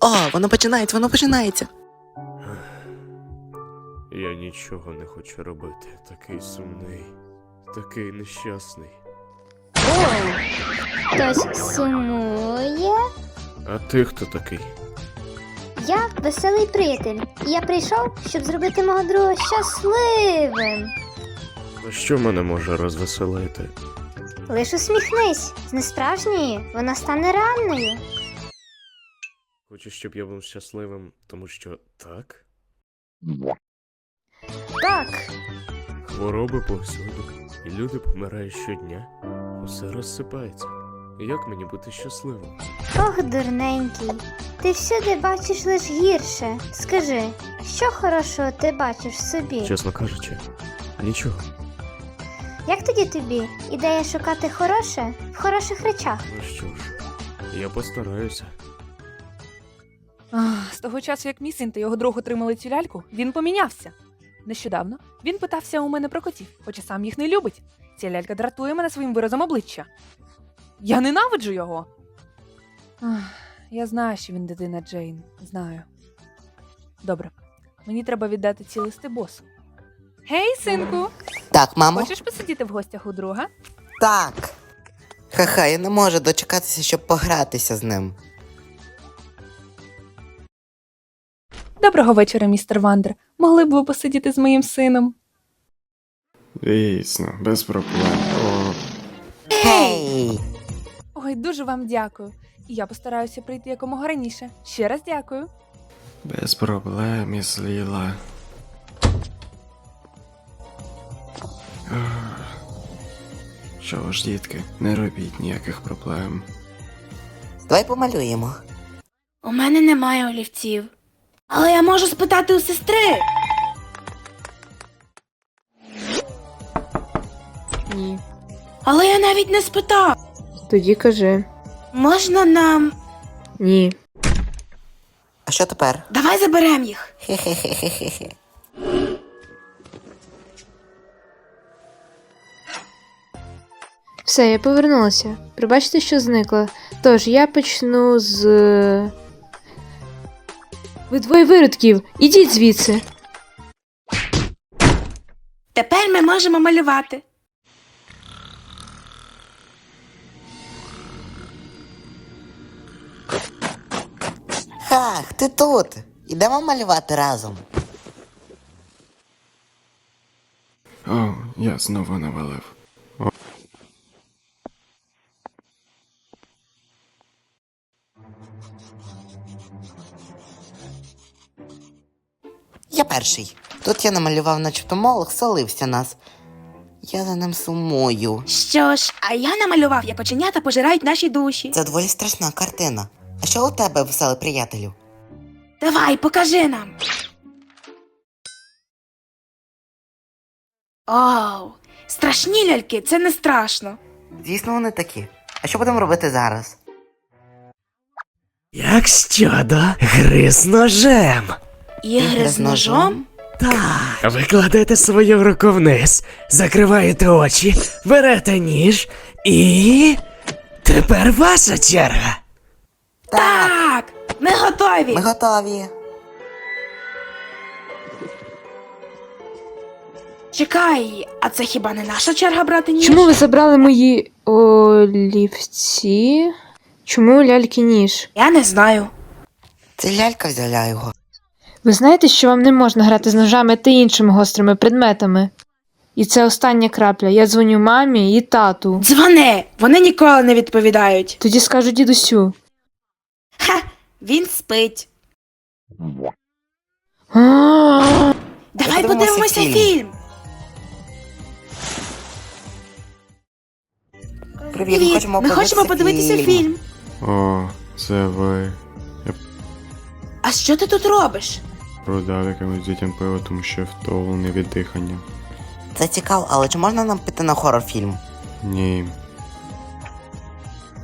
О, воно починається, воно починається. Я нічого не хочу робити. Такий сумний, такий нещасний. О, хтось сумує. А ти хто такий? Я веселий приятель. І я прийшов, щоб зробити мого друга щасливим. А що мене може розвеселити? Лиш усміхнись, з несправжньої вона стане реальною. Хочеш, щоб я був щасливим, тому що так? Так, Хвороби повсюди, і люди помирають щодня. Усе розсипається. Як мені бути щасливим? ох, дурненький. Ти всюди бачиш лиш гірше. Скажи, що хорошого ти бачиш в собі? Чесно кажучи, нічого. Як тоді тобі ідея шукати хороше в хороших речах? Ну що ж, я постараюся. Ах, З того часу, як мій син та його друг отримали цю ляльку, він помінявся. Нещодавно він питався у мене про котів, хоча сам їх не любить. Ця лялька дратує мене своїм виразом обличчя. Я ненавиджу його. Ах, я знаю, що він дитина Джейн. Знаю. Добре, мені треба віддати ці листи босу. Гей, синку! Так, мамо? Хочеш посидіти в гостях у друга? Так. Ха-ха, я не можу дочекатися, щоб погратися з ним. Доброго вечора, містер Вандер. Могли б ви посидіти з моїм сином? Звісно, без проблем. О, Гей! Ой, дуже вам дякую. І я постараюся прийти якомога раніше. Ще раз дякую. без проблем, міс Ліла. Ах. Що ж, дітки, не робіть ніяких проблем. Давай помалюємо. У мене немає олівців. Але я можу спитати у сестри. Ні. Але я навіть не спитав. Тоді кажи Можна нам. ні. А що тепер? Давай заберемо їх. Хе-хе-хе-хе-хе. Все, я повернулася. Пробачте, що зникла. Тож я почну з. Ви двоє виродків! Ідіть звідси! Тепер ми можемо малювати. Хах, ти тут. Ідемо малювати разом. О, я знову навалив. Я перший. Тут я намалював, начебто молох, солився нас. Я за ним сумую. Що ж, а я намалював, як оченята пожирають наші душі. Це доволі страшна картина. А що у тебе, веселий приятелю? Давай, покажи нам. Оу, страшні ляльки, це не страшно. Звісно, вони такі. А що будемо робити зараз? Як щодо гри з ножем? Ігри з ножом? Так. Ви кладете свою руку вниз, закриваєте очі, берете ніж і. Тепер ваша черга. Так, ми готові. Ми готові. Чекай, а це хіба не наша черга брати ніж? Чому ви забрали мої олівці? Чому у ляльки ніж? Я не знаю. Це лялька взяла його. Ви знаєте, що вам не можна грати з ножами та іншими гострими предметами? І це остання крапля. Я дзвоню мамі і тату. Дзвони, вони ніколи не відповідають. Тоді скажу дідусю. Ха, він спить. А-а-а! Давай подивимося фільм. Привіт, ми хочемо ми хочемо подивитися фільм. О, це ви. А що ти тут робиш? Продав якимось дітям пиво, тому що втомлений від дихання. Це цікаво, але чи можна нам піти на хорор фільм? Ні,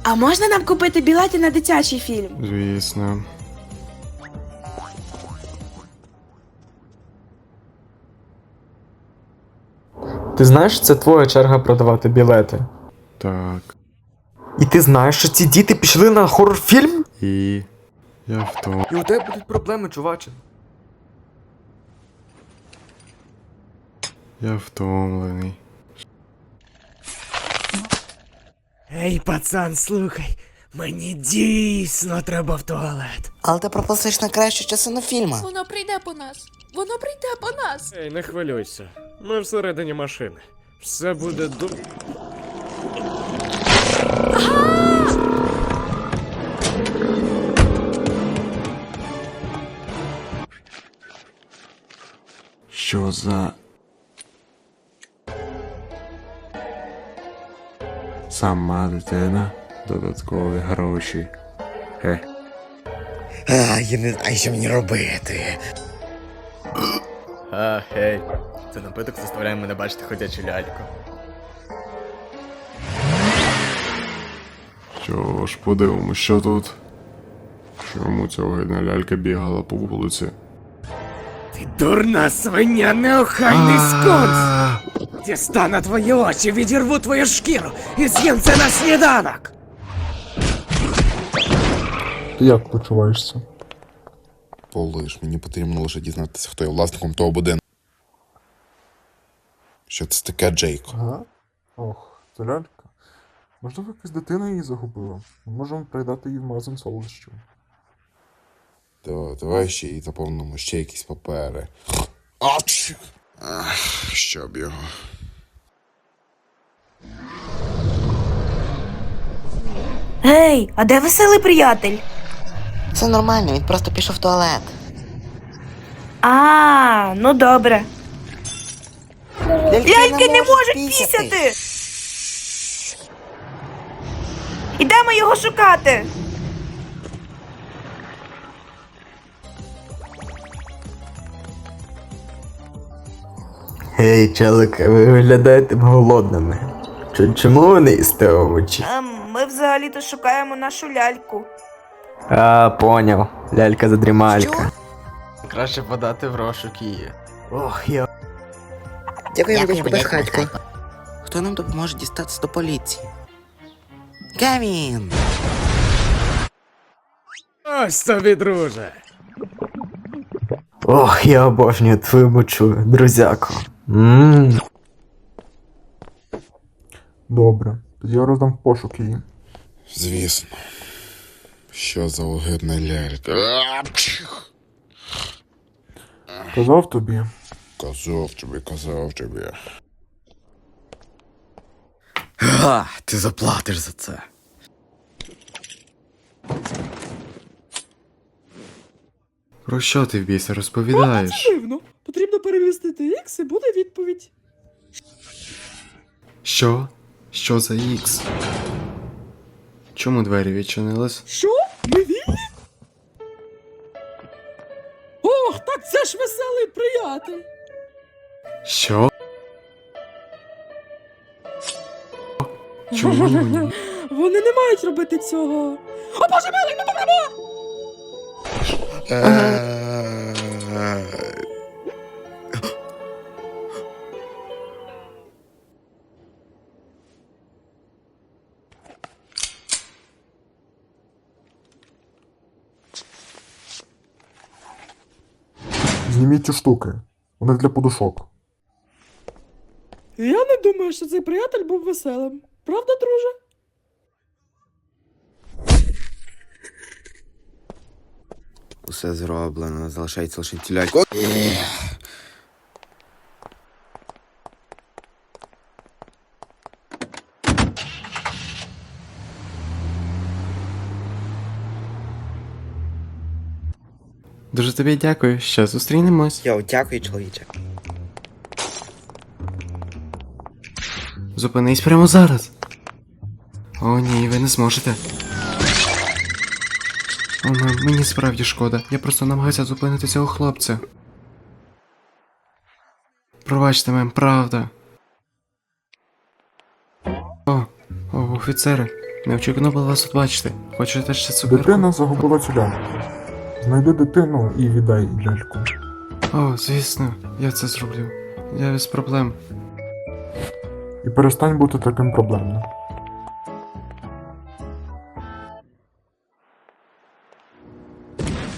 А можна нам купити білети на дитячий фільм? звісно. Ти знаєш, це твоя черга продавати білети. Так. І ти знаєш, що ці діти пішли на хорор-фільм? І. Я втом... І у тебе будуть проблеми, чуваче. Я втомлений. Ей, пацан, слухай, мені дійсно треба в туалет. Але ти пропустиш на кращу частину фільму. Воно прийде по нас. Воно прийде по нас. Ей, не хвилюйся. Ми всередині машини. Все буде до. Що за. Сама дитина, додаткові гроші. Хе. А, я не знаю, що мені робити. А, гей. Це напиток заставляє мене бачити ходячу ляльку. Що ж, подивимось, що тут. Чому ця огидна лялька бігала по вулиці? Ти дурна свиня, неохайний скунс! Дістану твої очі, відірву твою шкіру і з'їм це на сніданок! Ти як почуваєшся? Полиш, мені потрібно лише дізнатися, хто є власником того будинку. Що це таке, Джейко? Ага. Ох, це лялька. Можливо, якась дитина її загубила. Ми можемо передати її в магазин солодощів. Давай ще і заповнимо ще якісь папери. Ач! Ах, Щоб його. Гей, а де веселий приятель? Це нормально, він просто пішов в туалет. А, ну добре. Ляльки, Ляльки не можуть пісяти. Ідемо його шукати. Гей, челик, ви виглядаєте голодними. Ч- чому ви не їсте овочі? Ми взагалі-то шукаємо нашу ляльку. А, поняв. Лялька задрімалька. Краще подати в розшук її. Ох, я. Дякую, дядько Безхатько. Хто нам допоможе дістатися до поліції? Кевін! Ось тобі, друже. Ох, я обожнюю твою мочу, друзяко. Ммм. Добре, тоді я роздам в пошук її. Звісно. Що за огидна лялька? Апчих! Казав тобі. Казав тобі, казав тобі. Га, ти заплатиш за це. Про що ти в біса розповідаєш? Дивно. Потрібно перемістити ікс і буде відповідь. Що? Що за ікс? Чому двері відчинились? Що? Ми вільні? Ох, так це ж веселий приятель. Що? Чому ні? Вони не мають робити цього. О боже милий, ми помремо! Зніміть ці штуки. Вони для подушок. Я не думаю, що цей приятель був веселим. Правда, друже? Усе зроблено, залишається лише ті. Дуже тобі дякую, ще зустрінемось. Йоу, дякую, чоловіче. Зупинись прямо зараз. О, ні, ви не зможете. О, мені справді шкода. Я просто намагаюся зупинити цього хлопця. Пробачте, мем, правда. О, о, офіцери. Неочікувано було вас тут бачити. Хочете ще цукерку? Дитина загубила цю ляльку. Знайди дитину і віддай ляльку. О, звісно, я це зроблю. Я без проблем. І перестань бути таким проблемним.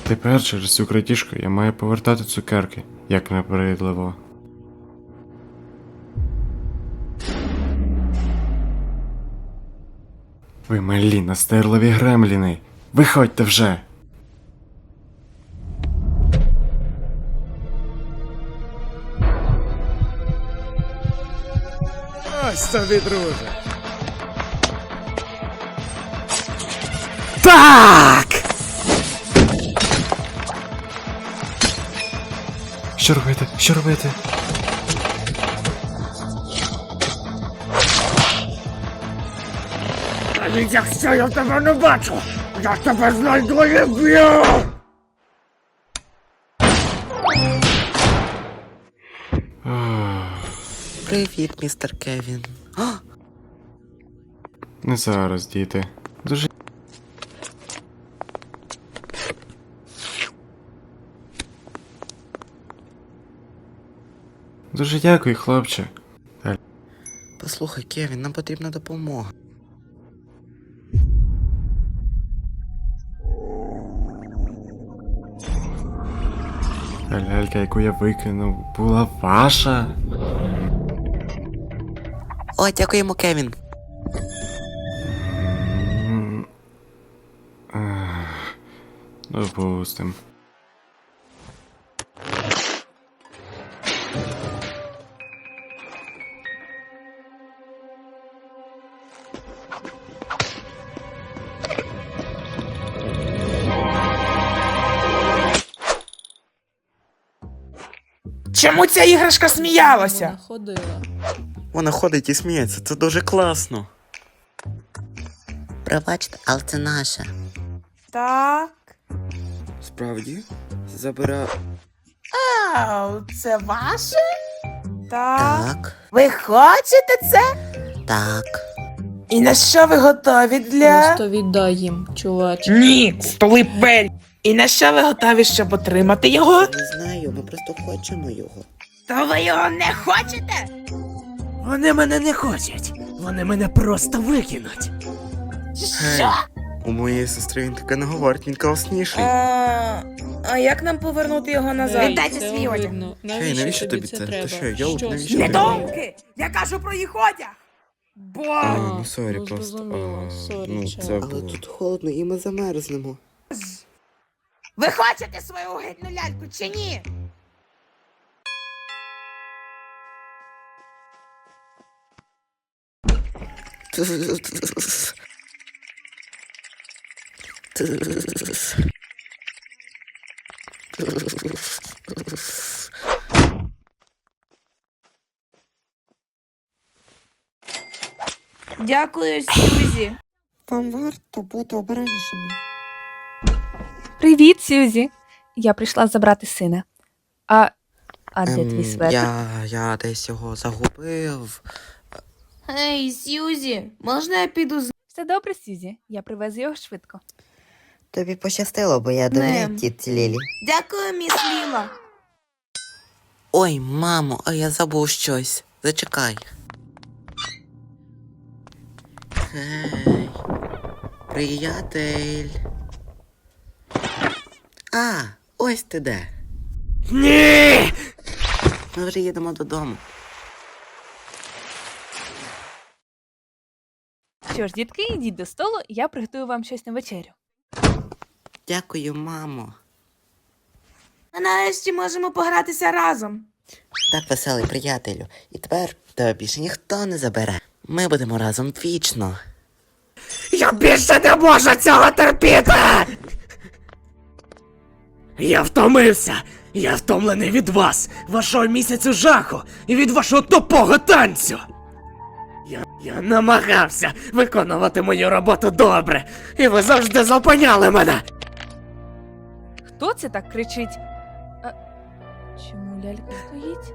Тепер через цю крадіжку я маю повертати цукерки, як непередливо. Ви малі настирливі гремліни. Виходьте вже. Ось тобі, друже. Так! Що робити? Що робити? Якщо я тебе не бачу, я тебе знайду і вб'ю! Привіт, містер Кевін. О, Не зараз, діти. Дуже. Дякую, хлопче. послухай, Кевін, нам потрібна допомога. Лялька, яку я викинув, була ваша. О, дякуємо, Кевін. Допустим. Чому ця іграшка сміялася? ходила. Вона ходить і сміється, це дуже класно. Пробачте, але це наше. Так. Справді? Забира. Ау, це ваше? Так. Так, Ви хочете це? так. І на що ви готові для. Просто віддай їм, чувач. Ні, столипель! І на що ви готові, щоб отримати його? Не знаю, ми просто хочемо його. То ви його не хочете? Вони мене не хочуть. Вони мене просто викинуть. Що? У моєї сестри він таке не говорить, він класніший. А, а як нам повернути його назад? Віддайте свій одяг. Хей, навіщо тобі це? Ти що, йолоп, навіщо Що тобі? з! Я кажу про їх одяг! Бо. А, А, ну сорі, ну, просто. зрозуміло, а, сорі, ну, чел. це Але було. тут холодно і ми замерзнемо. Ви хочете свою гидну ляльку чи ні? Дякую, Сьюзі. Вам варто бути обережними. Привіт, Сюзі. Я прийшла забрати сина. А. А де твій Ем, светр? Я, я десь його загубив. Ей, Сьюзі, можна я піду з Все добре, Сюзі. Я привезу його швидко. Тобі пощастило, бо я довіряю тітці Лілі. Дякую, міс Ліла. Ой, мамо, а я забув щось. Зачекай. Гей, приятель. А, ось ти де. Ні! Ми вже їдемо додому. Що ж, дітки, йдіть до столу, і я приготую вам щось на вечерю. Дякую, мамо. Ми нарешті можемо погратися разом. Так веселий приятелю. І тепер тебе більше ніхто не забере. Ми будемо разом вічно. Я більше не можу цього терпіти! Я втомився! Я втомлений від вас, вашого місяцю жаху і від вашого тупого танцю! Я, я намагався виконувати мою роботу добре, і ви завжди зупиняли мене! Хто це так кричить? А, чому лялька стоїть?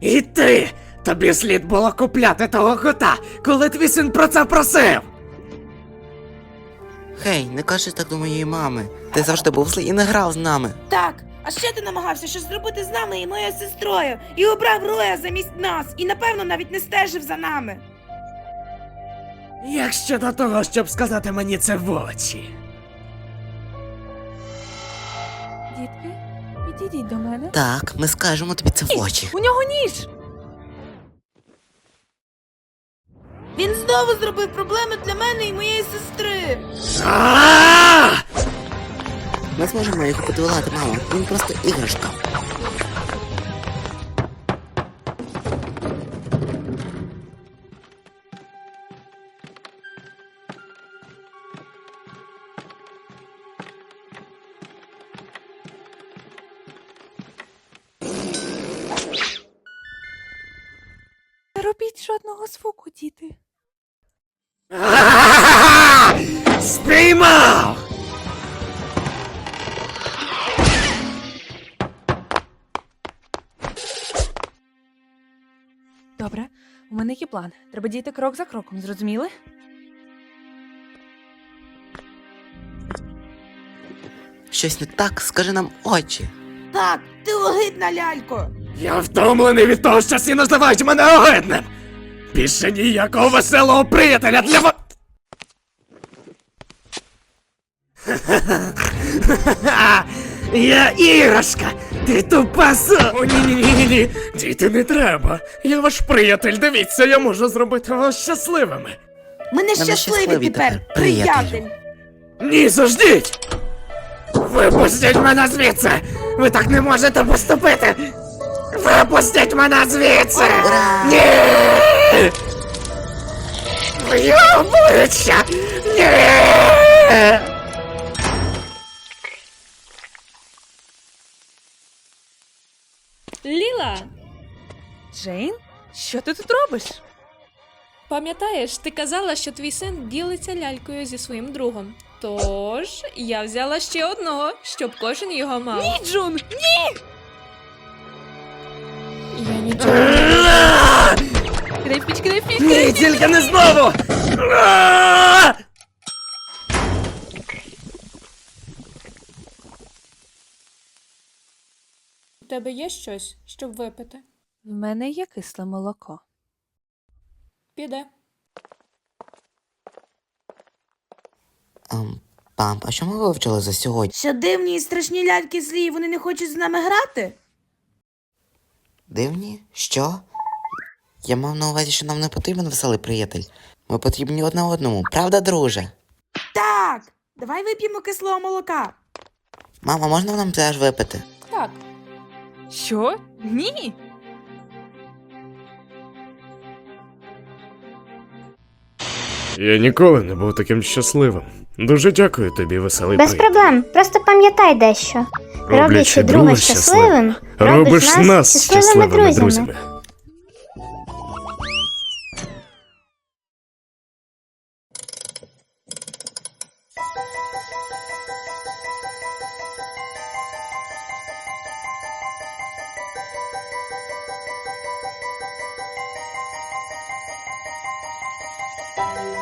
І ти! Тобі слід було купляти того кота, коли твій син про це просив! Хей, не кажи так до моєї мами. Ти завжди був злий і не грав з нами. Так, а ще ти намагався щось зробити з нами і моєю сестрою, і обрав Роя замість нас, і напевно навіть не стежив за нами. Як щодо того, щоб сказати мені це в очі? Дітки, підійдіть до мене. Так, ми скажемо тобі це в очі. У нього ніж! Він знову зробив проблеми для мене і моєї сестри. Ми зможемо його подолати, мамо. Він просто іграшка. Мене план. Треба діяти крок за кроком, зрозуміли? Щось не так, скажи нам очі. Так, ти огидна лялько. Я втомлений від того, що всі називають мене огидним. Більше ніякого веселого приятеля для ва... Я іграшка! Ти тупа со... О, ні, ні, ні, ні, ні. Діти, не треба. Я ваш приятель, дивіться, я можу зробити вас щасливими. Ми не щасливі щасливі тепер, тепер, приятель. Ні, заждіть! Випустіть мене звідси! Ви так не можете поступити! Випустіть мене звідси! Ні! Моє обличчя! Ні! Ліла, Джейн, що ти тут робиш? пам'ятаєш, ти казала, що твій син ділиться лялькою зі своїм другом. Тож я взяла ще одного, щоб кожен його мав. Ні, Джун! Ні! Я нічого. Кидай піч, кидай піч, Ні, тільки не знову! Тебе є щось, щоб випити? В мене є кисле молоко. Піде. Ем, памп, а що ми вивчили за сьогодні? Що дивні і страшні ляльки злі, вони не хочуть з нами грати? Дивні? Що? Я мав на увазі, що нам не потрібен веселий приятель. Ми потрібні одне одному, правда, друже? Так, давай вип'ємо кислого молока. Мама, можна нам теж випити? Так, Що? Ні! Я ніколи не був таким щасливим. Дуже дякую тобі, веселий Без приятель. проблем, просто пам'ятай дещо. Роблячи друга щасливим, робиш нас щасливими друзями. Bye.